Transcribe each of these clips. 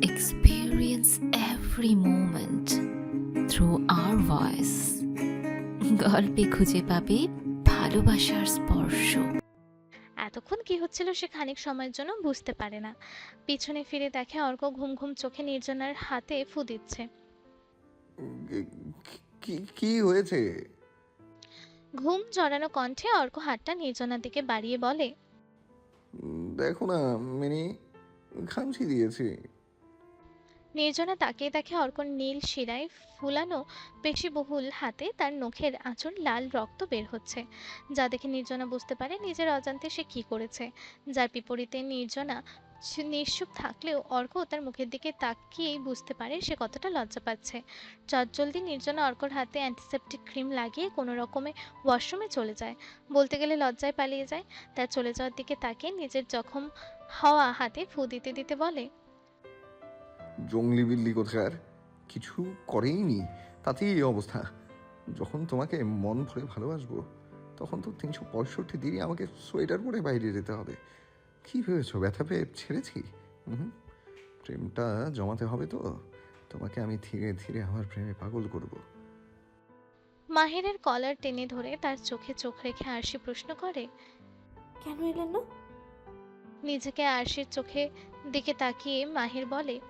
experience every moment through our voice. গল্পে খুঁজে পাবে ভালোবাসার স্পর্শ। এতক্ষণ কি হচ্ছিল সে খানিক সময়ের জন্য বুঝতে পারে না। পিছনে ফিরে দেখে অর্ক ঘুম ঘুম চোখে নির্জনার হাতে ফু দিচ্ছে। কি- হয়েছে? ঘুম জড়ানো কণ্ঠে অর্ক হাতটা নির্জনার দিকে বাড়িয়ে বলে দেখো না মিনি খামচি দিয়েছি। নির্জনা তাকিয়ে দেখে অর্কর নীল শিরায় ফুলানো পেশিবহুল হাতে তার নখের আঁচড় লাল রক্ত বের হচ্ছে। যা দেখে নির্জনা বুঝতে পারে নিজের অজান্তে সে কি করেছে। যার বিপরীতে নির্জনা নিশ্চুপ থাকলেও অর্ক তার মুখের দিকে তাকিয়েই বুঝতে পারে সে কতটা লজ্জা পাচ্ছে। চটজলদি নির্জনা অর্কর হাতে অ্যান্টিসেপটিক ক্রিম লাগিয়ে কোনো রকমে ওয়াশরুমে চলে যায়। বলতে গেলে লজ্জায় পালিয়ে যায়। তার চলে যাওয়ার দিকে তাকিয়ে নিজের জখম হওয়া হাতে ফু দিতে দিতে বলে জঙ্গলি বিল্লি কোথাকার কিছু করেইনি তাতেই এই অবস্থা। যখন তোমাকে মন ভরে ভালোবাসবো তখন তো তিনশো পঁয়ষট্টি দিনই আমাকে সোয়েটার পরে বাইরে যেতে হবে। কি ভেবেছো ব্যথা পেয়ে ছেড়েছি? হুম প্রেমটা জমাতে হবে তো। তোমাকে আমি ধীরে ধীরে আমার প্রেমে পাগল করব। মাহিরের কলার টেনে ধরে তার চোখে চোখ রেখে আরশি প্রশ্ন করে কেন এলেন না? নিজেকে আরশির চোখে দিকে তাকিয়ে মাহির বলে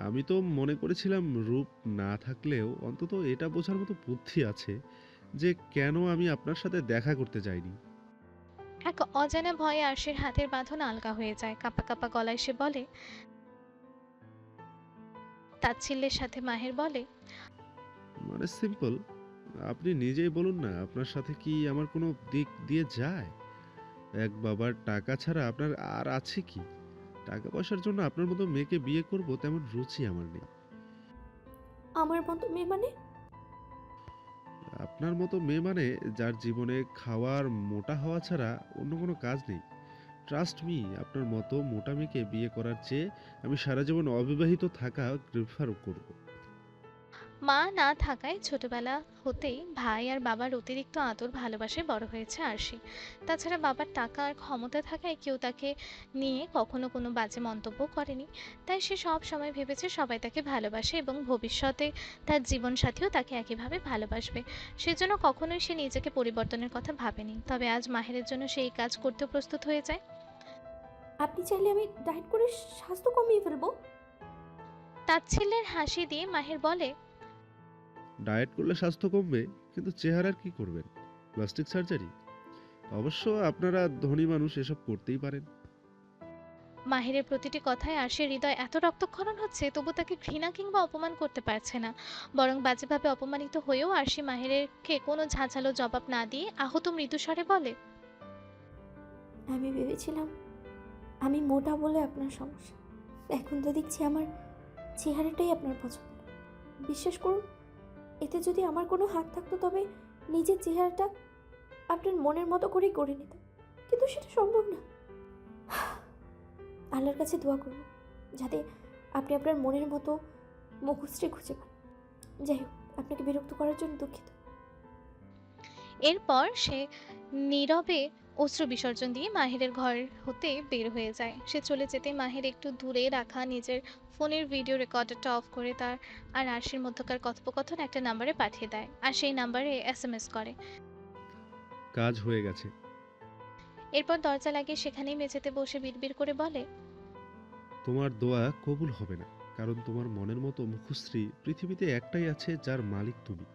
আমি তো মনে করেছিলাম রূপ না থাকলেও অন্তত এটা বোঝার মতো বুদ্ধি আছে যে কেন আমি আপনার সাথে দেখা করতে যাইনি। এক অজানা ভয়ে আরশির হাতের বাঁধন আলগা হয়ে যায় কাপা কাপা গলায় সে বলে তাচ্ছিল্যের সাথে মাহির বলে মানে সিম্পল আপনি নিজেই বলুন না আপনার সাথে কি আমার কোনো দিক দিয়ে যায়? এক বাবার টাকা ছাড়া আপনার আর আছে কি? টাকা পয়সার জন্য আপনার মতো মেয়েকে বিয়ে করব তেমন রুচি আমার নেই। আমার মতো মেয়ে মানে? আপনার মতো মেয়ে মানে যার জীবনে খাওয়ার মোটা হওয়া ছাড়া অন্য কোনো কাজ নেই। ট্রাস্ট মি আপনার মতো মোটা মেয়েকে বিয়ে করার চেয়ে আমি সারা জীবন অবিবাহিত থাকা প্রিফার করব। মা না থাকায় ছোটবেলা হতেই ভাই আর বাবার অতিরিক্ত আদর ভালোবাসায় বড় হয়েছে আরশি। তাছাড়া বাবার টাকা আর ক্ষমতা থাকায় কেউ তাকে নিয়ে কখনো কোনো বাজে মন্তব্য করেনি। তাই সে সব সময় ভেবেছে সবাই তাকে ভালোবাসে এবং ভবিষ্যতে তার জীবনসাথীও তাকে একইভাবে ভালোবাসবে। সেজন্য কখনোই সে নিজেকে পরিবর্তনের কথা ভাবেনি। তবে আজ মাহেরের জন্য সে এই কাজ করতেও প্রস্তুত হয়ে যায়। আপনি চাইলে আমি ডায়েট করে স্বাস্থ্য কমিয়ে ফেলব। তাচ্ছিল্যের হাসি দিয়ে মাহের বলে ডায়েট করলে স্বাস্থ্য কমবে কিন্তু চেহারার কি করবেন? Plastic surgery? অবশ্য আপনারা ধনী মানুষ এসব করতেই পারেন। মাহিরের প্রতিটি কথায় আরশির হৃদয় এত রক্তক্ষরণ হচ্ছে তবু তাকে ঘৃণা কিংবা অপমান করতে পারছে না। বরং বাজেভাবে অপমানিত হয়েও আরশি মাহিরেরকে কোনো ঝাঁঝালো জবাব না দিয়ে আহত মৃদুস্বরে বলে আমি ভেবেছিলাম আমি মোটা বলে আপনার সমস্যা। এখন তো দেখছি আমার চেহারাটাই আপনার পছন্দ। বিশ্বাস করুন এতে যদি আমার কোনো হাত থাকতো তবে নিজের চেহারাটা আপনার মনের মতো করেই করে নিতাম কিন্তু সেটা সম্ভব না। আল্লাহর কাছে দোয়া করব, যাতে আপনি আপনার মনের মতো মুখশ্রী খুঁজে পান। যাই হোক, আপনাকে বিরক্ত করার জন্য দুঃখিত। এরপর সে নীরবে অশ্রু বিসর্জন দিয়ে মাহিরের ঘর হতে বের হয়ে যায়। সে চলে যেতে মাহির একটু দূরে রাখা নিজের ফোনের ভিডিও রেকর্ডারটা অফ করে তার আর আরশির মধ্যকার কথোপকথন একটা নাম্বারে পাঠিয়ে দেয় আর সেই নাম্বারে এস এম এস করে। কাজ হয়ে গেছে। এরপর দরজা লাগিয়ে সেখানেই মেঝেতে বসে বিড়বিড় করে বলে তোমার দোয়া কবুল হবে না কারণ তোমার মনের মতো মুখশ্রী পৃথিবীতে একটাই আছে যার মালিক তুমি।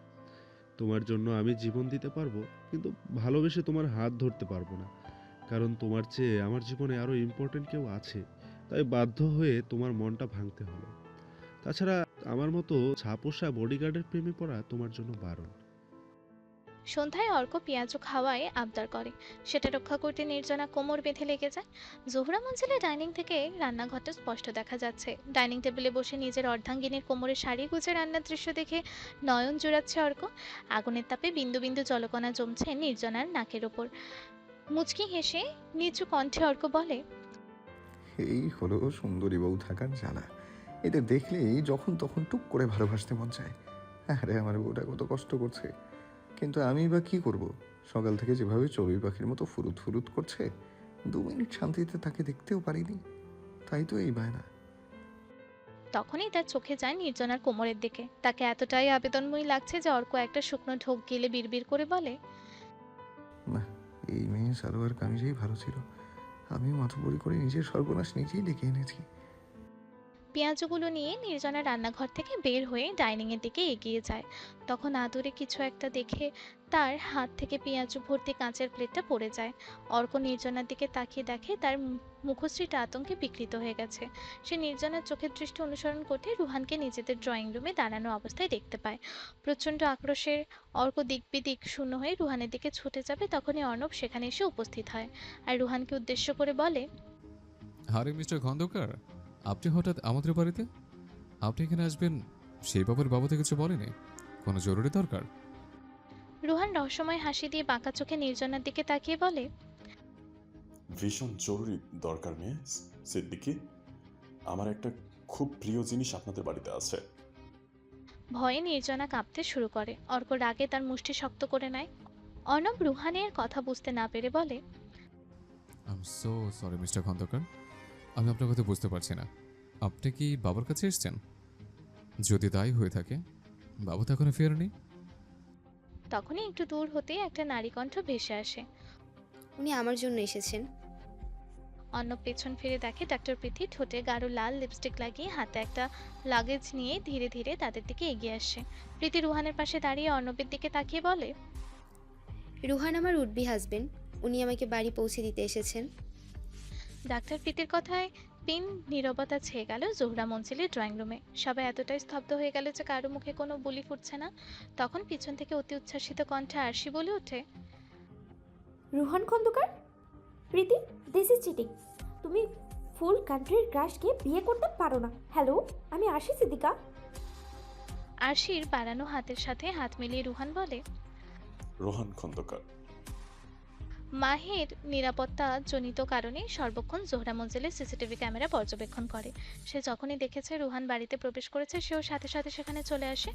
তোমার জন্য আমি জীবন দিতে পারব, কিন্তু ভালোবেসে তোমার হাত ধরতে পারব না। কারণ তোমার চেয়ে আমার জীবনে আরও ইম্পর্টেন্ট কেউ আছে, তাই বাধ্য হয়ে তোমার মনটা ভাঙতে হলো। তাছাড়া আমার মতো ছাপোষা বডিগার্ডের প্রেমে পড়া তোমার জন্য বারণ। সন্ধ্যায় অর্ক পেঁয়াজু খাওয়ায় আবদার করে। সেটা রক্ষা করতে নির্জনা কোমর বেঁধে লেগে যায়। জোহরা মঞ্জিলে ডাইনিং থেকে রান্নাঘরটা স্পষ্ট দেখা যাচ্ছে। ডাইনিং টেবিলে বসে নিজের অর্ধাঙ্গিনীর কোমরে শাড়ি গুজে রান্নার দৃশ্য দেখে নয়ন জোড়াচ্ছে অর্ক। আগুনের তাপে বিন্দু বিন্দু জলকণা জমছে নির্জনার নাকের ওপর। মুচকি হেসে নিচু কণ্ঠে অর্ক বলে, এই হলো সুন্দরী বউ থাকার জ্বালা। এদের দেখলেই যখন তখন টুক করে ভালোবাসতে মন চায়। আরে আমার বউটা কত কষ্ট করছে। কিন্তু আমি বা কি করব? সকাল থেকে যেভাবে চড়ুই পাখির মতো ফুরুত ফুরুত করছে দু মিনিট শান্তিতে তাকে দেখতেও পারিনি। তাই তো এই বায়না। তখনই তার চোখে যায় নির্জনার কোমরের দিকে। তাকে এতটাই আবেদনময়ী লাগছে যে অর্ক একটা শুকনো ঢোক গেলে বিড়বিড় করে বলে না এই মেয়ে সালোয়ার কামিজেই ভালো ছিল। আমি মাথাপরি করে নিজের সর্বনাশ নিজেই ডেকে এনেছি। পেঁয়াজগুলো নিয়ে নির্জনা রান্নাঘর থেকে বের হয়ে ডাইনিংয়ের দিকে এগিয়ে যায়। তখন আদুরে কিছু একটা দেখে তার হাত থেকে পেঁয়াজ ভর্তি কাঁচের প্লেটটা পড়ে যায়। অর্ক নির্জনার দিকে তাকিয়ে দেখে তার মুখশ্রীটা আতঙ্কে বিকৃত হয়ে গেছে। সে নির্জনার চোখের দৃষ্টি অনুসরণ করতে রুহানকে নিজেদের ড্রয়িং রুমে দাঁড়ানো অবস্থায় দেখতে পায়। প্রচণ্ড আক্রোশের অর্ক দিক বিদিক শূন্য হয়ে রুহানের দিকে ছুটে যাবে তখনই অর্ণব সেখানে এসে উপস্থিত হয়। আর রুহানকে উদ্দেশ্য করে বলে, আরে মিস্টার খন্দকার আপনি হঠাৎ আমাদের বাড়িতে? আপনি এখানে আসবেন সেই ব্যাপারে বাবুতে কিছু বলেনি? কোনো জরুরি দরকার? রুহান রহস্যময় হাসি দিয়ে বাঁকা চোখে নির্জনার দিকে তাকিয়ে বলে ভীষণ জরুরি দরকার মেয়ে সিদ্দিকি। আমার একটা খুব প্রিয় জিনিস আপনাদের বাড়িতে আছে। ভয়ে নির্জনা কাঁপতে শুরু করে। অর্ক রাগে তার মুষ্টি শক্ত করে নেয়। অর্ণব রুহানের কথা বুঝতে না পেরে বলে I am so sorry mister Khandakar. আমি আপনার কথা বুঝতে পারছি না। আপনি কি বাবার কাছে এসেছেন? যদি তাই হয়ে থাকে বাবু তো এখনও ফেরেনি। তখনই একটু দূর হতেই একটা নারী কণ্ঠ ভেসে আসে। উনি আমার জন্য এসেছেন। অর্ণব পেছন ফিরে দেখে ডাক্তার প্রীতি ঠোঁটে গাঢ় লাল লিপস্টিক লাগিয়ে হাতে একটা লাগেজ নিয়ে ধীরে ধীরে তাদের দিকে এগিয়ে আসে। প্রীতি রুহানের পাশে দাঁড়িয়ে অর্ণবের দিকে তাকিয়ে বলে রুহান আমার উডবি হাজবেন্ড উনি আমাকে বাড়ি পৌঁছে দিতে এসেছেন। ডাক্তার প্রীতির কথায় পিন নীরবতা ছেয়ে গেল জোহরা মঞ্জিলের ড্রয়িং রুমে সবাই এতটাই স্তব্ধ হয়ে গেল যে কারও মুখে কোনো বলি ফুটছে না। তখন পিছন থেকে অতি উচ্ছ্বাসিত কণ্ঠে আরশি বলে ওঠে Ruhan Khandakar? Priti this is cheating তুমি ফুল কান্ট্রির ক্রাশকে বিয়ে করতে পারো না। হ্যালো আমি আরশি সিদ্দিকা। আরশির বাড়ানো হাতের সাথে হাত মিলিয়ে রুহান বলে রোহান খন্দকার মাহের নিরাপত্তা জনিত কারণে সর্বক্ষণ জোহরা মঞ্জিলের সিসিটিভি ক্যামেরা পর্যবেক্ষণ করে। সে যখনই দেখেছে রুহান বাড়িতে প্রবেশ করেছে, সেও সাথে সাথে সেখানে চলে আসে।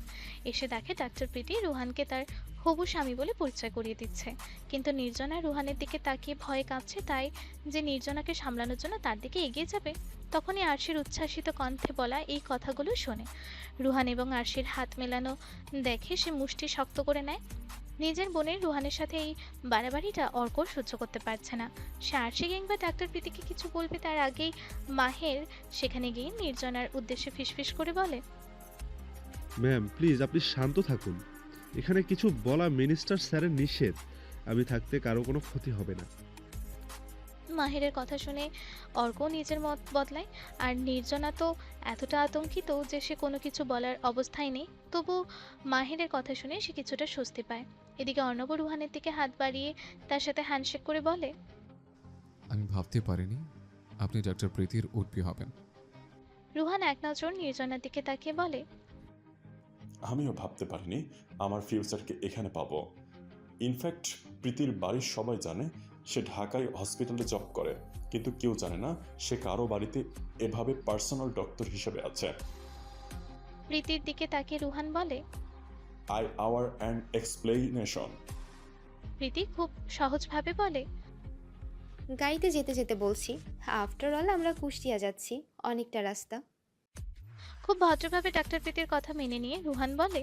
এসে দেখে ডাক্তার প্রীতি রুহানকে তার হবু স্বামী বলে পরিচয় করিয়ে দিচ্ছে। কিন্তু নির্জনা রুহানের দিকে তাকিয়ে ভয়ে কাঁপছে তাই যে নির্জনাকে সামলানোর জন্য তার দিকে এগিয়ে যাবে, তখনই আরশির উচ্ছ্বাসিত কণ্ঠে বলা এই কথাগুলো শোনে। রুহান এবং আরশির হাত মেলানো দেখে সে মুষ্টি শক্ত করে নেয়। নিজের বোনের রুহানের সাথে এই বাড়াবাড়িটা অর্ক সহ্য করতে পারছে না। সে আরশি কিংবা ডাক্তার প্রীতিকে কিছু বলবে তার আগেই মাহের সেখানে গিয়ে নির্জনার উদ্দেশ্যে ফিসফিস করে বলে ম্যাম প্লিজ আপনি শান্ত থাকুন। এখানে কিছু বলা মিনিস্টার স্যারের নিষেধ। আমি থাকতে কারও কোনো ক্ষতি হবে না। মাহেরের কথা শুনে অর্ক নিজের মত বদলায়। আর নির্জনা তো এতটা আতঙ্কিত যে সে কোনো কিছু বলার অবস্থায় নেই। তবু মাহেরের কথা শুনে সে কিছুটা স্বস্তি পায়। এদিকে অর্ণব রুহানের দিকে হাত বাড়িয়ে তার সাথে হ্যান্ডশেক করে বলে আমি ভাবতে পারিনি আপনি ডাক্তার প্রীতির উঠবি হবেন। রুহান এক নজর নির্জনার দিকে তাকিয়ে বলে আমিও ভাবতে পারিনি আমার ফিউচারকে এখানে পাবো। ইনফ্যাক্ট প্রীতির বাড়ির সবাই জানে সে ঢাকায় হসপিটালে জব করে কিন্তু কেউ জানে না সে কারও বাড়িতে এভাবে পার্সোনাল ডক্টর হিসেবে আছে। প্রীতির দিকে তাকিয়ে রুহান বলে I hour and explanation Priti খুব সহজভাবে বলে গাড়িতে যেতে যেতে বলছি আফটার অল আমরা কুষ্টিয়া যাচ্ছি অনেকটা রাস্তা। খুব ভদ্রভাবে ডাক্তার প্রীতির কথা মেনে নিয়ে রুহান বলে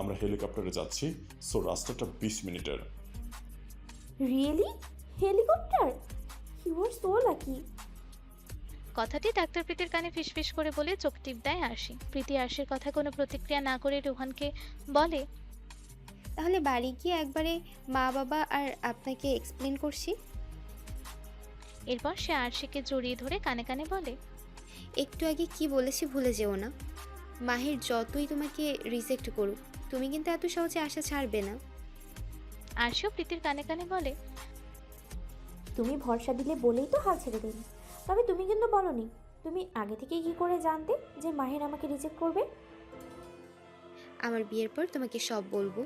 আমরা হেলিকপ্টারে যাচ্ছি সো রাস্তাটা বিশ মিনিটের। Really helicopter you are so lucky কথাটি ডাক্তার প্রীতির কানে ফিসফিস করে বলে চোখ টিপ দেয় আরশি। প্রীতি আরশির কথা কোনো প্রতিক্রিয়া না করে রুহানকে বলে তাহলে বাড়ি গিয়ে একবারে মা বাবা আর আপনাকে এক্সপ্লেন করছি। এরপর সে আরশিকে জড়িয়ে ধরে কানে কানে বলে একটু আগে কি বলেছি ভুলে যেও না। মাহের যতই তোমাকে রিজেক্ট করুক তুমি কিন্তু এত সহজে আশা ছাড়বে না। আরশিও প্রীতির কানে কানে বলে তুমি ভরসা দিলে বলেই তো হাল ছেড়ে দিন তবে তুমি কিন্তু বলনি তুমি আগে থেকে কি করে জানতে যে মাহির আমাকে রিজেক্ট করবে? আমার বিয়ের পর তোমাকে সব বলব।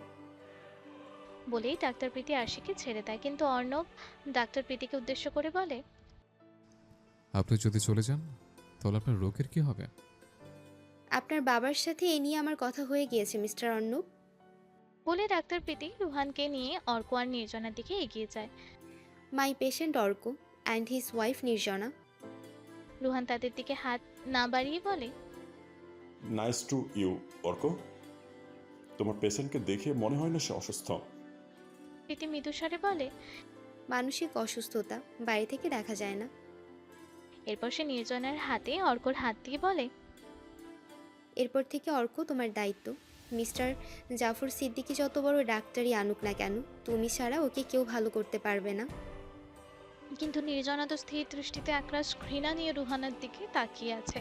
বলেই ডাক্তার প্রীতি আরশিকে ছেড়ে দেয়। কিন্তু অর্ণব ডাক্তার প্রীতিকে উদ্দেশ্য করে বলে আপনি যদি চলে যান তাহলে আপনার রোগের কি হবে? আপনার বাবার সাথে এ নিয়ে আমার কথা হয়ে গিয়েছে মিস্টার অর্ণব। বলে ডাক্তার প্রীতি রুহানকে নিয়ে অর্ক আর নির্জনার দিকে এগিয়ে যায়। My patient Arko and his wife Nirjana. Ruhan তাদের দিকে হাত না বাড়িয়ে বলে নাইস টু ইউ অর্ক। তোমার পেশেন্টকে দেখে মনে হয় না সে অসুস্থ। প্রীতি মৃদুস্বরে বলে মানসিক অসুস্থতা বাইরে থেকে দেখা যায় না। এরপর সে নির্জনার হাতে অর্কর হাত দিয়ে বলে এরপর থেকে অর্ক তোমার দায়িত্ব। মিস্টার জাফর সিদ্দিকি যত বড় ডাক্তারই আনুক না কেন তুমি ছাড়া ওকে কেউ ভালো করতে পারবে না। কিন্তু নির্জনা তো স্থির দৃষ্টিতে একরাশ ঘৃণা নিয়ে রুহানার দিকে তাকিয়ে আছে।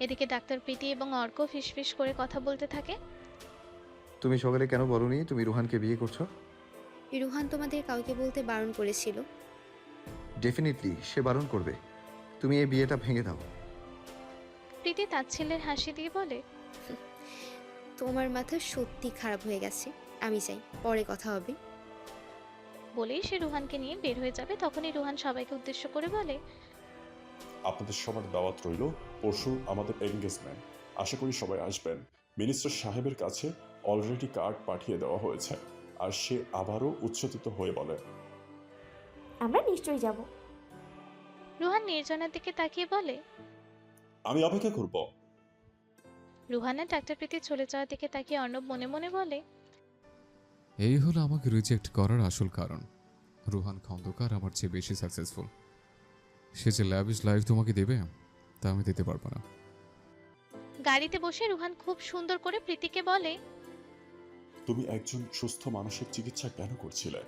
এদিকে ডাক্তার প্রীতি এবং অর্ক ফিসফিস করে কথা বলতে থাকে তুমি সকালে কেন বলনি? তুমি রুহানকে বিয়ে করছ? রুহান তোমাদের কাউকে বলতে বারণ করেছিল। ডেফিনেটলি সে বারণ করবে। তুমি এই বিয়েটা ভেঙে দাও। প্রীতি তাচ্ছিল্যের হাসি দিয়ে বলে তোমার মাথা সত্যি খারাপ হয়ে গেছে আমি চাই পরে কথা হবে। বলেই সে রুহানকে নিয়ে বের হয়ে যাবে। তখনই রুহান সবাইকে উদ্দেশ্য করে বলে আপনাদের সবার দাওয়াত রইল পরশু আমাদের এনগেজমেন্ট আশা করি সবাই আসবেন। মিনিস্টার সাহেবের কাছে অলরেডি কার্ড পাঠিয়ে দেওয়া হয়েছে। আর সে আবারও উচ্ছ্বসিত হয়ে বলে আমরা নিশ্চয়ই যাব। রুহান নির্জনার দিকে তাকিয়ে বলে আমি অপেক্ষা করব। রুহানের ডাক্তার প্রীতি চলে যাওয়ার দিকে তাকিয়ে অর্ণব মনে মনে বলে এই হলো আমাকে রিজেক্ট করার আসল কারণ। রুহান খন্দকার আমার চেয়ে বেশি সাকসেসফুল সে যে ল্যাবিশ লাইফ তোমাকে দেবে তা আমি দিতে পারব না। গাড়িতে বসে রুহান খুব সুন্দর করে প্রীতিকে বলে তুমি একজন সুস্থ মানুষের চিকিৎসা কেন করছিলে?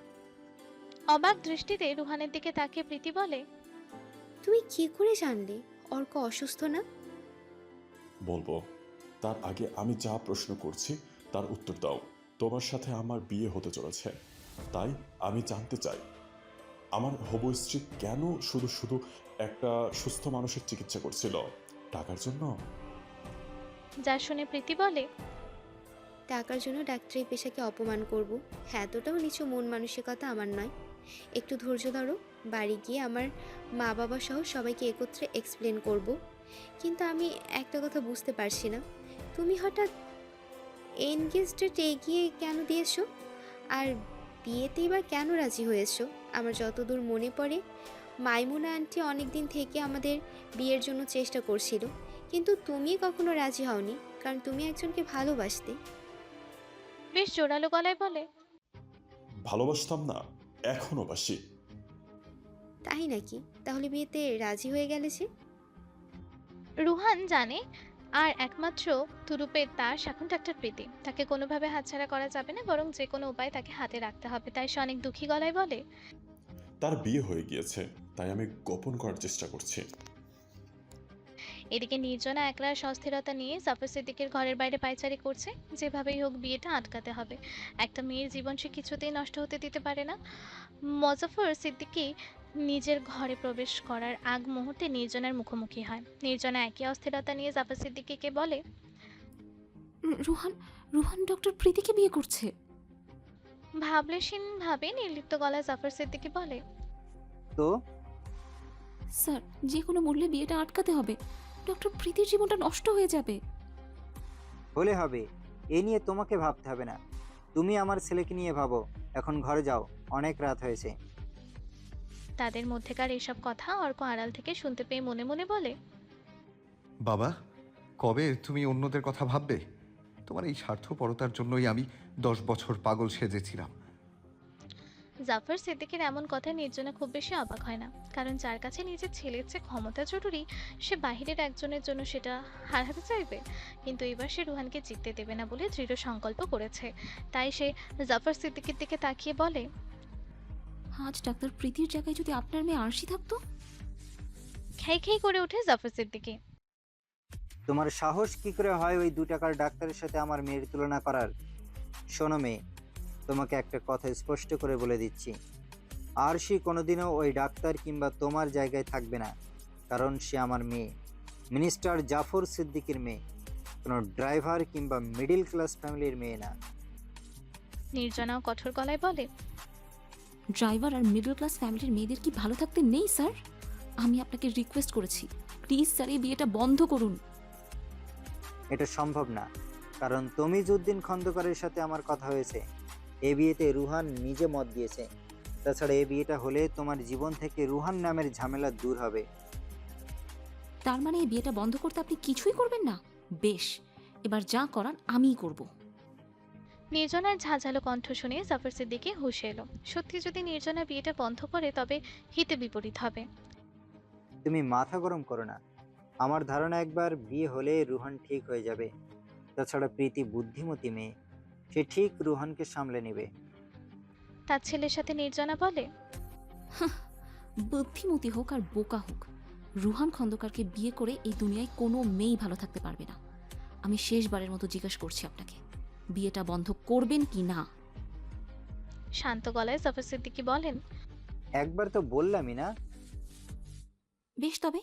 অবাক দৃষ্টিতে রুহানের দিকে তাকিয়ে প্রীতি বলে তুমি কি করে জানলে? অর্ক অসুস্থ না? বলব তার আগে আমি যা প্রশ্ন করছি তার উত্তর দাও। তোমার সাথে আমার বিয়ে হতে চলেছে তাই আমি জানতে চাই আমার হবু স্ত্রী কেন শুধু শুধু একটা সুস্থ মানুষের চিকিৎসা করছিল? টাকার জন্য? যা শুনে প্রীতি বলে টাকার জন্য ডাক্তারি পেশাকে অপমান করব। হ্যাঁ এতটাও নিচু মন মানসিকতা আমার নয়। একটু ধৈর্য ধরো বাড়ি গিয়ে আমার মা বাবা সহ সবাইকে একত্রে এক্সপ্লেন করব। কিন্তু আমি একটা কথা বুঝতে পারছি না। তুমি হঠাৎ এনগেজডেট এগিয়ে কেন দিয়েছ? আর বিয়েতেই বা কেন রাজি হয়েছো? আমার যতদূর মনে পড়ে মাইমুনা আন্টি অনেক দিন থেকে আমাদের বিয়ের জন্য চেষ্টা করছিল। কিন্তু তুমি কখনো রাজি হওনি কারণ তুমি একজনকে ভালোবাসতে। বেশ জোরালো গলায় বলে। ভালোবাসতাম না এখনও বাসি। তাই নাকি? তাহলে বিয়েতে রাজি হয়ে গেলে যে রুহান জানে আর একমাত্র তুরুপের দাস এখন ডাক্তার প্রীতি। তাকে কোনোভাবে হাতছাড়া করা যাবে না বরং যে কোনো উপায় তাকে হাতে রাখতে হবে। তাই সে অনেক দুঃখী গলায় বলে তার বিয়ে হয়ে গিয়েছে তাই আমি গোপন করার চেষ্টা করছি। এদিকে নির্জনা একলা অস্থিরতা নিয়ে জাফর সিদ্দিকের ঘরের বাইরে পায়চারি করছে। যেভাবেই হোক বিয়েটা আটকাতে হবে। একটা মেয়ের জীবন সে কিছুতেই নষ্ট হতে দিতে পারে না। মজাফর সিদ্দিকি নিজের ঘরে প্রবেশ করার আগ মুহূর্তে নির্জনার মুখোমুখি হয়। নির্জনা একই অস্থিরতা নিয়ে জাফর সিদ্দিকিকে বলে রুহান রুহান ডক্টর প্রীতিকে বিয়ে করছে। ভাবলেশীন ভাবে নির্লিপ্ত গলায় জাফর সিদ্দিকি বলে তো? স্যার যে কোনো মূল্যে বিয়েটা আটকাতে হবে। ডক্টর প্রীতির জীবনটা নষ্ট হয়ে যাবে। হলে হবে। এ নিয়ে তোমাকে ভাবতে হবে না। তুমি আমার ছেলেকে নিয়ে ভাবো। এখন ঘরে যাও। অনেক রাত হয়েছে। তাদের মধ্যেকার এসব কথা অর্ক আড়াল থেকে শুনতে পেয়ে মনে মনে বলে বাবা কবে তুমি অন্যদের কথা ভাববে? তোমার এই স্বার্থপরতার জন্যই আমি দশ বছর পাগল সেজেছিলাম। জাফর সিদ্দিকের এমন কথায় নির্জনা খুব বেশি অবাক হয় না কারণ যার কাছে নিজের ছেলের চেয়ে ক্ষমতা জরুরি সে বাহিরের একজনের জন্য সেটা হারাতে চাইবে। কিন্তু এবার সে রুহানকে জিততে দেবে না বলে দৃঢ় সংকল্প করেছে। তাই সে জাফর সিদ্দিকের দিকে তাকিয়ে বলে আজ ডাক্তার প্রীতির জায়গায় যদি আপনার মেয়ে আরশি থাকতো? খেই খেই করে ওঠে জাফর সিদ্দিকি তোমার সাহস কি করে হয় ওই দু টাকার ডাক্তারের সাথে আমার মেয়ের তুলনা করার? শোনো মেয়ে তোমাকে একটা কথা স্পষ্ট করে বলে দিচ্ছি। আর সে কোনোদিনও ওই ডাক্তার কিংবা তোমার জায়গায় থাকবে না কারণ সে আমার মেয়ে। মিনিস্টার জাফর সিদ্দিকের মেয়ে কোনো ড্রাইভার কিংবা মিডিল ক্লাস ফ্যামিলির মেয়ে না। নির্জনাও কঠোর গলায় বলে ড্রাইভার আর মিডল ক্লাস ফ্যামিলির মেয়েদের কি ভালো থাকতে নেই স্যার? আমি আপনাকে রিকোয়েস্ট করেছি। প্লিজ স্যার এই বিয়েটা বন্ধ করুন। এটা সম্ভব না। কারণ তমিজউদ্দিন খন্দকারের সাথে আমার কথা হয়েছে। এ বিয়েতে রুহান নিজে মত দিয়েছে। তাছাড়া এই বিয়েটা হলে তোমার জীবন থেকে রুহান নামের ঝামেলা দূর হবে। তার মানে এই বিয়েটা বন্ধ করতে আপনি কিছুই করবেন না? বেশ এবার যা করার আমিই করব। নির্জনার ঝাঁঝালো কণ্ঠ শুনে জাফর সিদ্দিকে হুশ এলো। সত্যি যদি নির্জনা বিয়েটা বন্ধ করে তবে হিতে বিপরীত হবে। তুমি মাথা গরম করো না। আমার ধারণা একবার বিয়ে হলে রুহান ঠিক হয়ে যাবে। তাছাড়া প্রীতি বুদ্ধিমতী মেয়ে। সে ঠিক রুহানকে সামলে নেবে। তার ছেলের সাথে নির্জনা বলে? বুদ্ধিমতী হোক আর বোকা হোক রুহান খন্দকারকে বিয়ে করে এই দুনিয়ায় কোনো মেয়েই ভালো থাকতে পারবে না। আমি শেষবারের মতো জিজ্ঞেস করছি আপনাকে। বিয়েটা বন্ধ করবেন কি না? শান্ত গলায় সফর সিদ্দিকী বলেন একবার তো বললামই না। বেশ তবে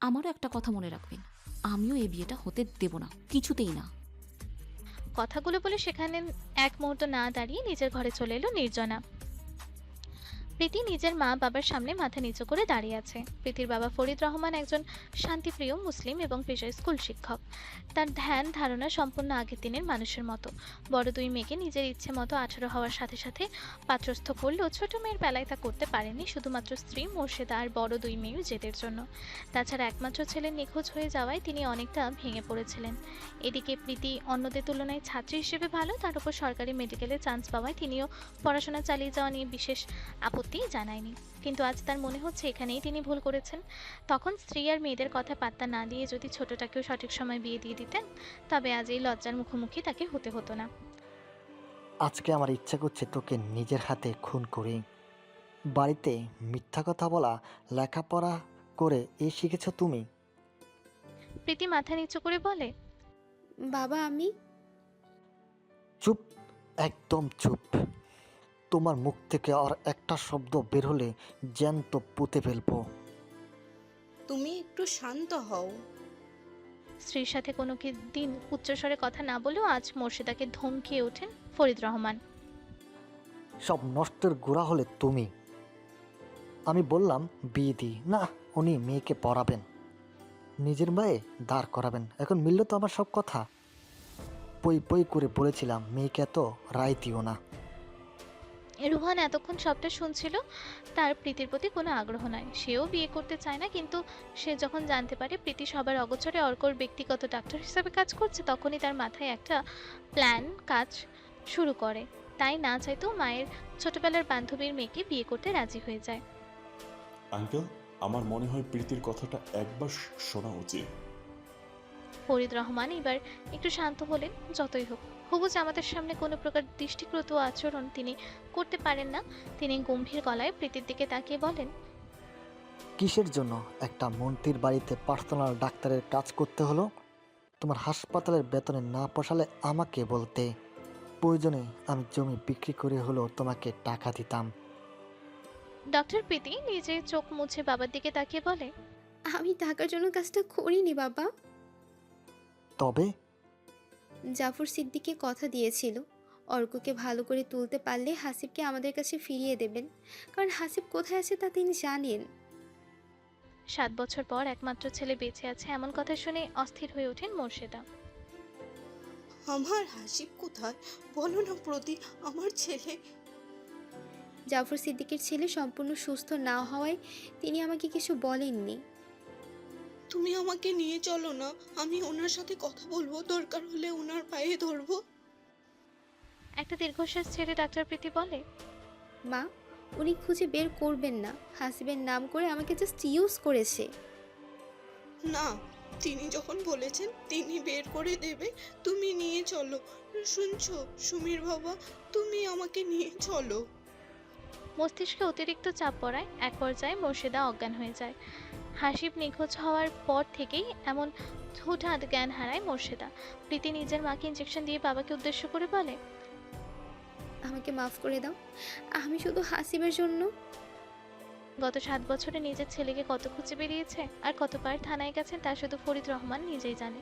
আমারও একটা কথা মনে রাখবেন। আমিও এই বিয়েটা হতে দেব না কিছুতেই না। কথাগুলো বলে সেখানে এক মুহূর্ত না দাঁড়িয়ে নিজের ঘরে চলে এলো নির্জনা। প্রীতি নিজের মা বাবার সামনে মাথা নিচু করে দাঁড়িয়ে আছে। প্রীতির বাবা ফরিদ রহমান একজন শান্তিপ্রিয় মুসলিম এবং পেশায় স্কুল শিক্ষক। তার ধ্যান, ধারণা সম্পূর্ণ আগের দিনের মানুষের মতো। বড় দুই মেয়েকে নিজের ইচ্ছে মতো আঠারো হওয়ার সাথে সাথে পাত্রস্থ করলেও ছোট মেয়ের বেলায় তা করতে পারেনি শুধুমাত্র স্ত্রী, মোর্শেদা আর বড় দুই মেয়েও জেদের জন্য। তাছাড়া একমাত্র ছেলে নিখোঁজ হয়ে যাওয়ায় তিনি অনেকটা ভেঙে পড়েছিলেন। এদিকে প্রীতি অন্যদের তুলনায় ছাত্রী হিসেবে ভালো, তার উপর সরকারি মেডিকেলে চান্স পাওয়ায় তিনিও পড়াশোনা চালিয়ে যাওয়া নিয়ে বিশেষ আপত্তি জানায়নি। কিন্তু আজ তার মনে হচ্ছে এখানেই তিনি ভুল করেছেন। তখন স্ত্রী আর মেয়েদের কথা পাত্তা না দিয়ে যদি ছোটটাকেও সঠিক সময় বিয়ে দিয়ে দিতেন তবে আজ এই লজ্জার মুখোমুখি তাকে হতে হতো না। আজকে আমার ইচ্ছা করছে তোকে নিজের হাতে খুন করি। বাড়িতে মিথ্যা কথা বলা লেখাপড়া করে এ শিখেছ তুমি? প্রীতি মাথা নিচু করে বলে বাবা আমি? চুপ একদম চুপ। তোমার মুখ থেকে আর একটা শব্দ বের হলে জ্যান্ত পুঁতে ফেলব। তুমি একটু শান্ত হও। স্ত্রীর সাথে কোনো কি দিন উচ্চস্বরে কথা না বলেও আজ মোর্শেদাকে ধমকিয়ে ওঠেন ফরিদ রহমান। সব নষ্টের গোড়া হলে তুমি। আমি বললাম বিয়ে দিই না উনি মেয়েকে পড়াবেন। নিজের মায়ে দাঁড় করাবেন। এখন মিলল তো আমার সব কথা। পই পই করে বলেছিলাম মেয়েকে এত রায় দিও না। রুহান এতক্ষণ সবটা শুনছিল তার প্রীতির প্রতি কোনো আগ্রহ নয় সেও বিয়ে করতে চায় না কিন্তু সে যখন জানতে পারে প্রীতি সবার অগোচরে অর্কর ব্যক্তিগত ডাক্তার হিসাবে কাজ করছে তখনই তার মাথায় একটা প্ল্যান কাজ শুরু করে। তাই না চাইতেও মায়ের ছোটবেলার বান্ধবীর মেয়েকে বিয়ে করতে রাজি হয়ে যায়। আঙ্কেল আমার মনে হয় প্রীতির কথাটা একবার শোনা উচিত। ফরিদ রহমান এবার একটু শান্ত হলেন যতই হোক। হবু আমাদের সামনে কোনো প্রকার দৃষ্টিক্রত আচরণ তিনি করতে পারেন না তিনি গম্ভীর গলায় প্রীতির দিকে তাকিয়ে বলেন কিসের জন্য একটা মন্ত্রীর বাড়িতে পার্সোনাল ডাক্তারের কাজ করতে হলো? তোমার হাসপাতালের বেতনে না পোষালে আমাকে বলতে। প্রয়োজনে আমি জমি বিক্রি করে হলেও তোমাকে টাকা দিতাম। ডক্টর প্রীতি নিজে চোখ মুছে বাবার দিকে তাকিয়ে বলে আমি টাকার জন্য কাজটা করিনি বাবা। তবে জাফর সিদ্দিকে কথা দিয়েছিল। অর্ককে ভালো করে তুলতে পারলে হাসিবকে আমাদের কাছে ফিরিয়ে দেবেন। কারণ হাসিব কোথায় আছে তা তিনি জানেন। সাত বছর পর একমাত্র ছেলে বেঁচে আছে এমন কথা শুনে অস্থির হয়ে ওঠেন মোর্শেদা। আমার হাসিব কোথায়? বলো না প্রতি আমার ছেলে। জাফর সিদ্দিকের ছেলে সম্পূর্ণ সুস্থ না হওয়ায় তিনি আমাকে কিছু বলেননি। তুমি আমাকে নিয়ে চলো না। আমি ওনার সাথে কথা বলব দরকার হলে ওনার পায়ে ধরবো। একটা দীর্ঘশ্বাস ছেড়ে ডাক্তার প্রীতি বলে মা উনি খুঁজে বের করবেন না। হাসিবের নাম করে আমাকে জাস্ট ইউজ করেছে। না তিনি যখন বলেছেন তিনি বের করে দেবে তুমি নিয়ে চলো। শুনছো সুমির বাবা তুমি আমাকে নিয়ে চলো। মস্তিষ্কে অতিরিক্ত চাপ পড়ায় এক পর্যায়ে মোর্শেদা অজ্ঞান হয়ে যায়। হাসিব নিখোঁজ হওয়ার পর থেকেই এমন হুটহাট জ্ঞান হারায় মোর্শেদা। প্রীতি নিজের মাকে ইঞ্জেকশন দিয়ে বাবাকে উদ্দেশ্য করে বলে আমাকে মাফ করে দাও। আমি শুধু হাসিবের জন্য। গত সাত বছরে নিজের ছেলেকে কত খুঁজে বেরিয়েছে আর কতবার থানায় গেছেন তা শুধু ফরিদ রহমান নিজেই জানে।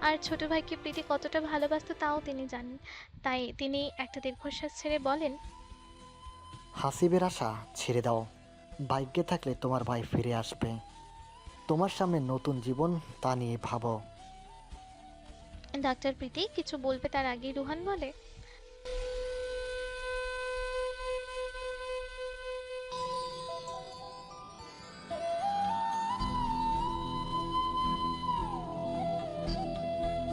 আর ছোট ভাইকে প্রীতি কতটা ভালোবাসত তাও তিনি জানেন। তাই তিনি একটা দীর্ঘশ্বাস ছেড়ে বলেন হাসিবের আশা ছেড়ে দাও। ভাগ্যে থাকলে তোমার ভাই ফিরে আসবে। তোমার সামনে নতুন জীবন তা নিয়ে ভাবো। ডাক্তার প্রীতি, কিছু বলবে তার আগেই রুহান বলে?